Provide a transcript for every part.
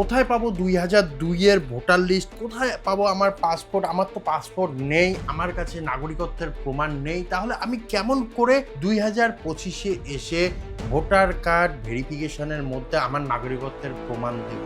কোথায় পাবো? দুই হাজার দুইয়ের ভোটার লিস্ট কোথায় পাবো আমার পাসপোর্ট আমার তো পাসপোর্ট নেই। আমার কাছে নাগরিকত্বের প্রমাণ নেই। তাহলে আমি কেমন করে দুই হাজার পঁচিশে এসে ভোটার কার্ড ভেরিফিকেশনের মধ্যে আমার নাগরিকত্বের প্রমাণ দেব?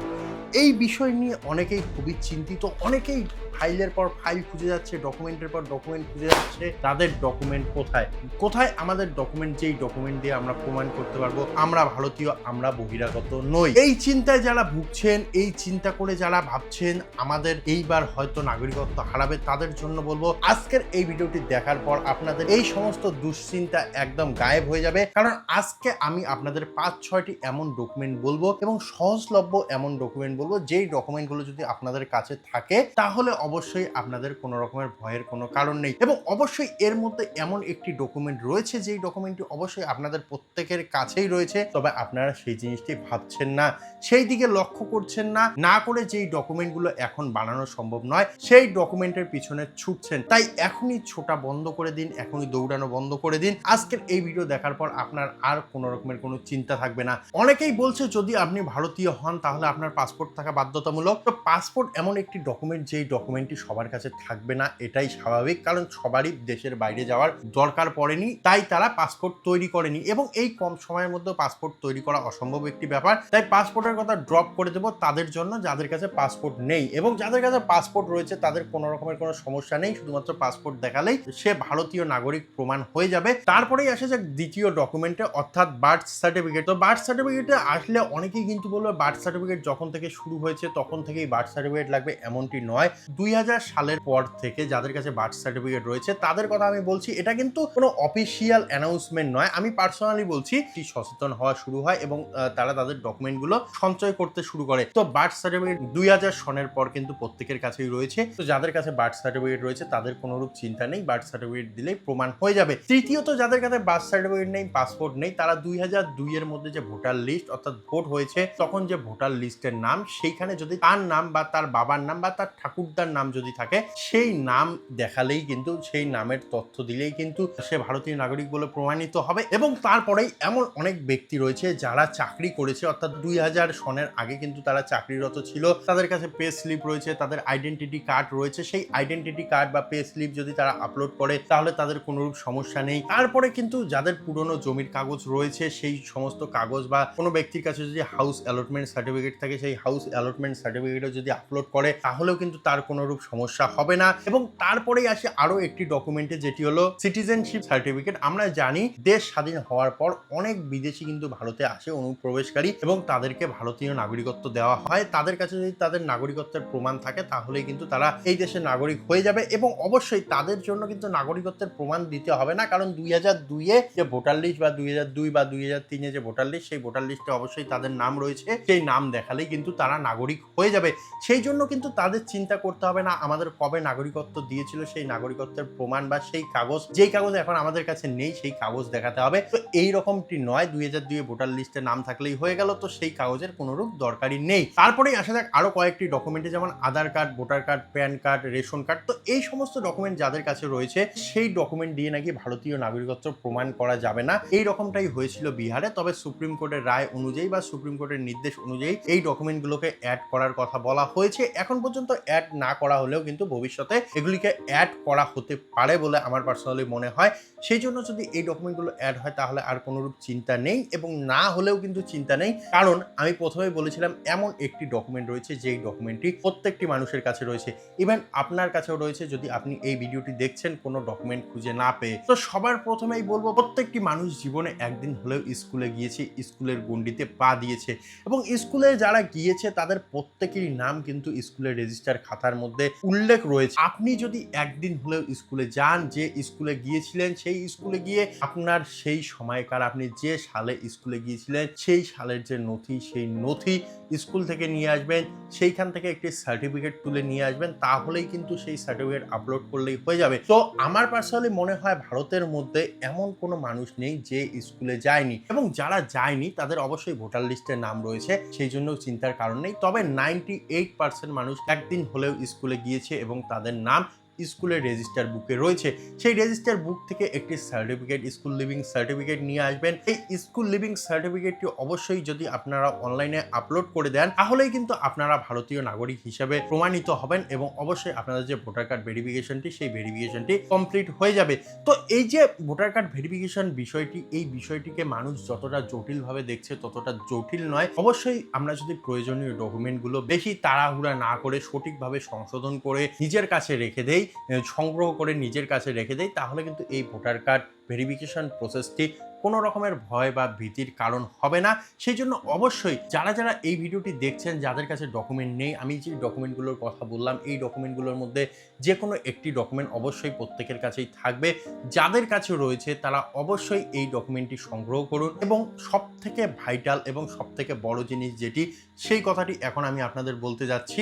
এই বিষয় নিয়ে অনেকেই খুবই চিন্তিত, অনেকেই ফাইলের পর ফাইল খুঁজে যাচ্ছে ডকুমেন্টের পর ডকুমেন্ট খুঁজে যাচ্ছে। তাদের ডকুমেন্ট কোথায়? কোথায় আমাদের ডকুমেন্ট যেই ডকুমেন্ট দিয়ে আমরা প্রমাণ করতে পারব? আমরা ভারতীয়, আমরা বহিরাগত নই। এই চিন্তায় যারা ভুগছেন, এই চিন্তা করে যারা ভাবছেন, আমাদের এইবার হয়তো নাগরিকত্ব হারাবে, তাদের জন্য বলব, আজকের এই ভিডিওটি দেখার পর আপনাদের এই সমস্ত দুশ্চিন্তা একদম গায়েব হয়ে যাবে। কারণ আজকে আমি আপনাদের পাঁচ, ছয়টি এমন ডকুমেন্ট বলব এবং সহজলভ্য এমন ডকুমেন্ট বলব, যেই ডকুমেন্টগুলো যদি আপনাদের কাছে থাকে, তাহলে অবশ্যই আপনাদের কোনো রকমের ভয়ের কোনো কারণ নেই। এবং অবশ্যই এর মধ্যে এমন একটি ডকুমেন্ট রয়েছে, যেই ডকুমেন্টটি অবশ্যই আপনাদের প্রত্যেকের কাছেই রয়েছে। তবে আপনারা সেই জিনিসটি ভাবছেন না, সেই দিকে লক্ষ্য করছেন না। না করে যেই ডকুমেন্টগুলো এখন বানানো সম্ভব নয়, সেই ডকুমেন্টের পিছনে ছুটছেন। তাই এখনই ছোটা বন্ধ করে দিন, এখনই দৌড়ানো বন্ধ করে দিন। আজকের এই ভিডিও দেখার পর আপনার আর কোনো রকমের কোনো চিন্তা থাকবে না। অনেকেই বলছে, যদি আপনি ভারতীয় হন, তাহলে আপনার পাসপোর্ট থাকা বাধ্যতামূলক। তো পাসপোর্ট এমন একটি ডকুমেন্ট যেই ডকুমেন্টটি সবার কাছে থাকবে না, এটাই স্বাভাবিক। কারণ সবারই দেশের বাইরে যাওয়ার দরকার পড়েনি, তাই তারা পাসপোর্ট তৈরি করেনি এবং এই কম সময়ের মধ্যে পাসপোর্ট তৈরি করা অসম্ভব একটি ব্যাপার। তাই পাসপোর্টের কথা ড্রপ করে দেবো তাদের জন্য, যাদের কাছে পাসপোর্ট নেই এবং যাদের কাছে পাসপোর্ট রয়েছে তাদের কোনো রকমের কোনো সমস্যা নেই, শুধুমাত্র পাসপোর্ট দেখালেই সে ভারতীয় নাগরিক প্রমাণ হয়ে যাবে। তারপরেই আসে যে দ্বিতীয় ডকুমেন্টে, অর্থাৎ বার্থ সার্টিফিকেট। তো বার্থ সার্টিফিকেটে আসলে অনেকেই কিন্তু বলবে, বার্থ সার্টিফিকেট যখন থেকে শুরু হয়েছে তখন থেকেই বার্থ সার্টিফিকেট লাগবে, এমনটি নয়। দুই হাজার সালের পর থেকে যাদের কাছে বার্থ সার্টিফিকেট রয়েছে, তাদের কথা আমি বলছি, এটা কিন্তু কোনো অফিসিয়াল অ্যানাউন্সমেন্ট নয়। আমি পার্সোনালি বলছি, সচেতন হওয়া শুরু হয় এবং তারা তাদের ডকুমেন্টগুলো সঞ্চয় করতে শুরু করে। তো বার্থ সার্টিফিকেট দুই হাজার সনের পর কিন্তু প্রত্যেকের কাছেই রয়েছে। তো যাদের কাছে বার্থ সার্টিফিকেট রয়েছে, তাদের কোনোরূপ চিন্তা নেই, বার্থ সার্টিফিকেট দিলেই প্রমাণ হয়ে যাবে। তৃতীয়ত, যাদের কাছে বার্থ সার্টিফিকেট নেই পাসপোর্ট নেই, তারা দুই হাজার দুইয়ের মধ্যে যে ভোটার লিস্ট অর্থাৎ ভোট হয়েছে, তখন যে ভোটার লিস্টের নাম, সেইখানে যদি তার নাম বা তার বাবার নাম বা তার ঠাকুরদার নাম যদি থাকে, সেই নাম দেখালেই কিন্তু, সেই নামের তথ্য দিলেই কিন্তু সে ভারতীয় নাগরিক বলে প্রমাণিত হবে। এবং তারপরেই এমন অনেক ব্যক্তি রয়েছে যারা চাকরি করেছে, অর্থাৎ দুই হাজার সনের আগে কিন্তু তারা চাকরিরত ছিল। তাদের কাছে পে স্লিপ রয়েছে, তাদের আইডেন্টিটি কার্ড রয়েছে। সেই আইডেন্টিটি কার্ড বা পে স্লিপ যদি তারা আপলোড করে, তাহলে তাদের কোনোরূপ সমস্যা নেই। তারপরে কিন্তু যাদের পুরনো জমির কাগজ রয়েছে, সেই সমস্ত কাগজ বা কোনো ব্যক্তির কাছে যদি হাউস অ্যালটমেন্ট সার্টিফিকেট থাকে, সেই হাউস অ্যালটমেন্ট সার্টিফিকেটও যদি আপলোড করে, তাহলেও কিন্তু তার কোনোরূপ সমস্যা হবে না। এবং তারপরেই আসে আরও একটি ডকুমেন্টে যেটি হলো সিটিজেনশিপ সার্টিফিকেট আমরা জানি দেশ স্বাধীন হওয়ার পর অনেক বিদেশি কিন্তু ভারতে আসে অনুপ্রবেশকারী এবং তাদেরকে ভারতীয় নাগরিকত্ব দেওয়া হয়। তাদের কাছে যদি তাদের নাগরিকত্বের প্রমাণ থাকে তাহলেই কিন্তু তারা এই দেশের নাগরিক হয়ে যাবে এবং অবশ্যই তাদের জন্য কিন্তু নাগরিকত্বের প্রমাণ দিতে হবে না। কারণ দুই হাজার দুইয়ে যে ভোটার লিস্ট বা দুই হাজার দুই বা দুই হাজার তিনে যে ভোটার লিস্ট সেই ভোটার লিস্টে অবশ্যই তাদের নাম রয়েছে। সেই নাম দেখালেই কিন্তু তারা নাগরিক হয়ে যাবে। সেই জন্য কিন্তু তাদের চিন্তা করতে হবে না, আমাদের কবে নাগরিকত্ব দিয়েছিল সেই নাগরিকত্বের প্রমাণ বা সেই কাগজ, যেই কাগজ এখন আমাদের কাছে নেই সেই কাগজ দেখাতে হবে। তো এই রকমটি নয়, দুই হাজার দুইয়ে ভোটার লিস্টে নাম থাকলেই হয়ে গেল, তো সেই কাগজের কোনোরূপ দরকারই নেই। তারপরেই আসা যাক আরও কয়েকটি ডকুমেন্টে যেমন Aadhaar card, voter card, PAN card, ration card, তো এই সমস্ত ডকুমেন্ট যাদের কাছে রয়েছে, সেই ডকুমেন্ট দিয়ে নাকি ভারতীয় নাগরিকত্ব প্রমাণ করা যাবে না। এই রকমটাই হয়েছিল বিহারে, তবে সুপ্রিম কোর্টের রায় অনুযায়ী বা সুপ্রিম কোর্টের নির্দেশ অনুযায়ী এই ডকুমেন্টগুলোকে অ্যাড করার কথা বলা হয়েছে। এখন পর্যন্ত অ্যাড না করা হলেও কিন্তু ভবিষ্যতে এগুলিকে অ্যাড করা হতে পারে বলে আমার পার্সোনালি মনে হয়। সেই জন্য যদি এই ডকুমেন্টগুলো অ্যাড হয় তাহলে আর কোনোরূপ চিন্তা নেই এবং না হলেও কিন্তু চিন্তা নেই। কারণ আমি প্রথমেই বলেছিলাম, এমন একটি ডকুমেন্ট রয়েছে যেই ডকুমেন্টটি প্রত্যেকটি মানুষের কাছে রয়েছে। ইভেন আপনার কাছেও রয়েছে যদি আপনি এই ভিডিওটি দেখছেন, কোনো ডকুমেন্ট খুঁজে না পেয়ে। তো সবার প্রথমেই বলব, প্রত্যেকটি মানুষ জীবনে একদিন হলেও স্কুলে গিয়েছে, স্কুলের গণ্ডিতে পা দিয়েছে। এবং স্কুলে যারা গিয়েছে তাদের প্রত্যেকেরই নাম কিন্তু স্কুলের রেজিস্টার খাতার মধ্যে উল্লেখ রয়েছে। আপনি যদি একদিন হলেও স্কুলে যান, যে স্কুলে গিয়েছিলেন, সেই স্কুলে গিয়ে আপনার সেই সময়কার, আপনি যে সালে স্কুলে গিয়েছিলেন, সেই সালের যে নথি, সেই নথি স্কুল থেকে নিয়ে আসবেন, সেইখান থেকে একটি সার্টিফিকেট তুলে নিয়ে আসবেন, তাহলেই কিন্তু সেই সার্টিফিকেট আপলোড করলেই হয়ে যাবে। তো আমার পার্সোনালি মনে হয় ভারতের মধ্যে এমন কোনো মানুষ নেই যে স্কুলে যায়নি। এবং যারা যায়নি, তাদের অবশ্যই ভোটার লিস্টের নাম রয়েছে, সেই জন্য চিন্তার কারণ নেই। তবে নাইনটি এইট পার্সেন্ট মানুষ একদিন হলেও স্কুলে গিয়েছে এবং তাদের নাম স্কুলের রেজিস্টার বুকে রয়েছে। সেই রেজিস্টার বুক থেকে একটি সার্টিফিকেট স্কুল লিভিং সার্টিফিকেট নিয়ে আসবেন। এই স্কুল লিভিং সার্টিফিকেটটি অবশ্যই যদি আপনারা অনলাইনে আপলোড করে দেন, তাহলেই কিন্তু আপনারা ভারতীয় নাগরিক হিসেবে প্রমাণিত হবেন এবং অবশ্যই আপনাদের যে ভোটার কার্ড ভেরিফিকেশনটি সেই ভেরিফিকেশনটি কমপ্লিট হয়ে যাবে। তো এই যে ভোটার কার্ড ভেরিফিকেশন বিষয়টি, এই বিষয়টিকে মানুষ যতটা জটিলভাবে দেখছে ততটা জটিল নয়। অবশ্যই আমরা যদি প্রয়োজনীয় ডকুমেন্টগুলো বেশি তাড়াহুড়া না করে সঠিকভাবে সংশোধন করে নিজের কাছে রেখে দেই সংগ্রহ করে নিজের কাছে রেখে দেয় তাহলে কিন্তু এই ভোটার কার্ড ভেরিফিকেশন প্রসেসটি কোনো রকমের ভয় বা ভীতির কারণ হবে না। সেই জন্য অবশ্যই যারা যারা এই ভিডিওটি দেখছেন, যাদের কাছে ডকুমেন্ট নেই, আমি যে ডকুমেন্টগুলোর কথা বললাম, এই ডকুমেন্টগুলোর মধ্যে যে কোনো একটি ডকুমেন্ট অবশ্যই প্রত্যেকের কাছেই থাকবে। যাদের কাছে রয়েছে, তারা অবশ্যই এই ডকুমেন্টটি সংগ্রহ করুন এবং সব থেকে ভাইটাল এবং সব থেকে বড় জিনিস যেটি, সেই কথাটি এখন আমি আপনাদের বলতে যাচ্ছি।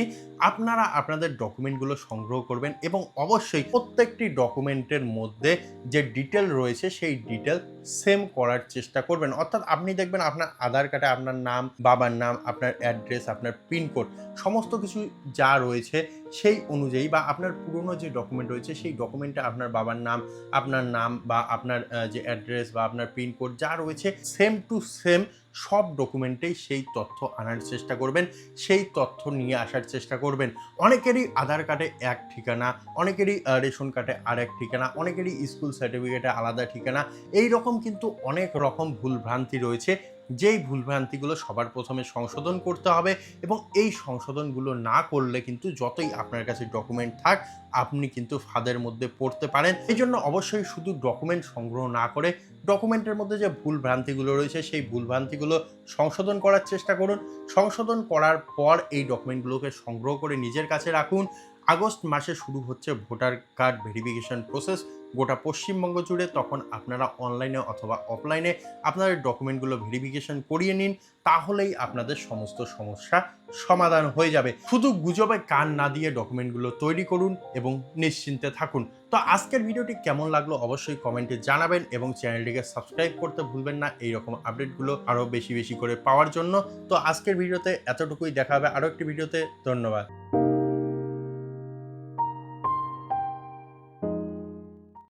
আপনারা আপনাদের ডকুমেন্টগুলো সংগ্রহ করবেন এবং অবশ্যই প্রত্যেকটি ডকুমেন্টের মধ্যে যে ডিটেল রয়েছে, সেই ডিটেল সেম করার চেষ্টা করবেন। অর্থাৎ আপনি দেখবেন আপনার আধার কার্ডে আপনার নাম, বাবার নাম, আপনার অ্যাড্রেস আপনার পিনকোড সমস্ত কিছু যা রয়েছে সেই অনুযায়ী বা আপনার পুরনো যে ডকুমেন্ট রয়েছে সেই ডকুমেন্টে আপনার বাবার নাম, আপনার নাম বা আপনার যে অ্যাড্রেস বা আপনার পিনকোড যা রয়েছে সেম টু সেম সব ডকুমেন্টেই সেই তথ্য আনার চেষ্টা করবেন, সেই তথ্য নিয়ে আসার চেষ্টা করবেন। অনেকেরই আধার কার্ডে এক ঠিকানা, অনেকেরই রেশন কার্ডে আর এক ঠিকানা, অনেকেরই স্কুল সার্টিফিকেটে আলাদা ঠিকানা। এই রকম কিন্তু অনেক রকম ভুলভ্রান্তি রয়েছে। যেই ভুলভ্রান্তিগুলো সবার প্রথমে সংশোধন করতে হবে এবং এই সংশোধনগুলো না করলে কিন্তু যতই আপনার কাছে ডকুমেন্ট থাক, আপনি কিন্তু ফাঁদের মধ্যে পড়তে পারেন। এই জন্য অবশ্যই শুধু ডকুমেন্ট সংগ্রহ না করে ডকুমেন্টের মধ্যে যে ভুল ভ্রান্তিগুলো রয়েছে, সেই ভুল ভ্রান্তিগুলো সংশোধন করার চেষ্টা করুন। সংশোধন করার পর এই ডকুমেন্টগুলোকে সংগ্রহ করে নিজের কাছে রাখুন। আগস্ট মাসে শুরু হচ্ছে ভোটার কার্ড ভেরিফিকেশন প্রসেস গোটা পশ্চিমবঙ্গ জুড়ে তখন আপনারা অনলাইনে অথবা অফলাইনে আপনাদের ডকুমেন্টগুলো ভেরিফিকেশন করিয়ে নিন, তাহলেই আপনাদের সমস্ত সমস্যা সমাধান হয়ে যাবে। শুধু গুজবে কান না দিয়ে ডকুমেন্টগুলো তৈরি করুন এবং নিশ্চিন্তে থাকুন। তো আজকের ভিডিওটি কেমন লাগল অবশ্যই কমেন্টে জানাবেন এবং চ্যানেলটিকে সাবস্ক্রাইব করতে ভুলবেন না। এই রকম আপডেটগুলো আরও বেশি বেশি করে পাওয়ার জন্য। তো আজকের ভিডিওতে এতটুকুই। দেখা হবে আরও একটি ভিডিওতে। ধন্যবাদ।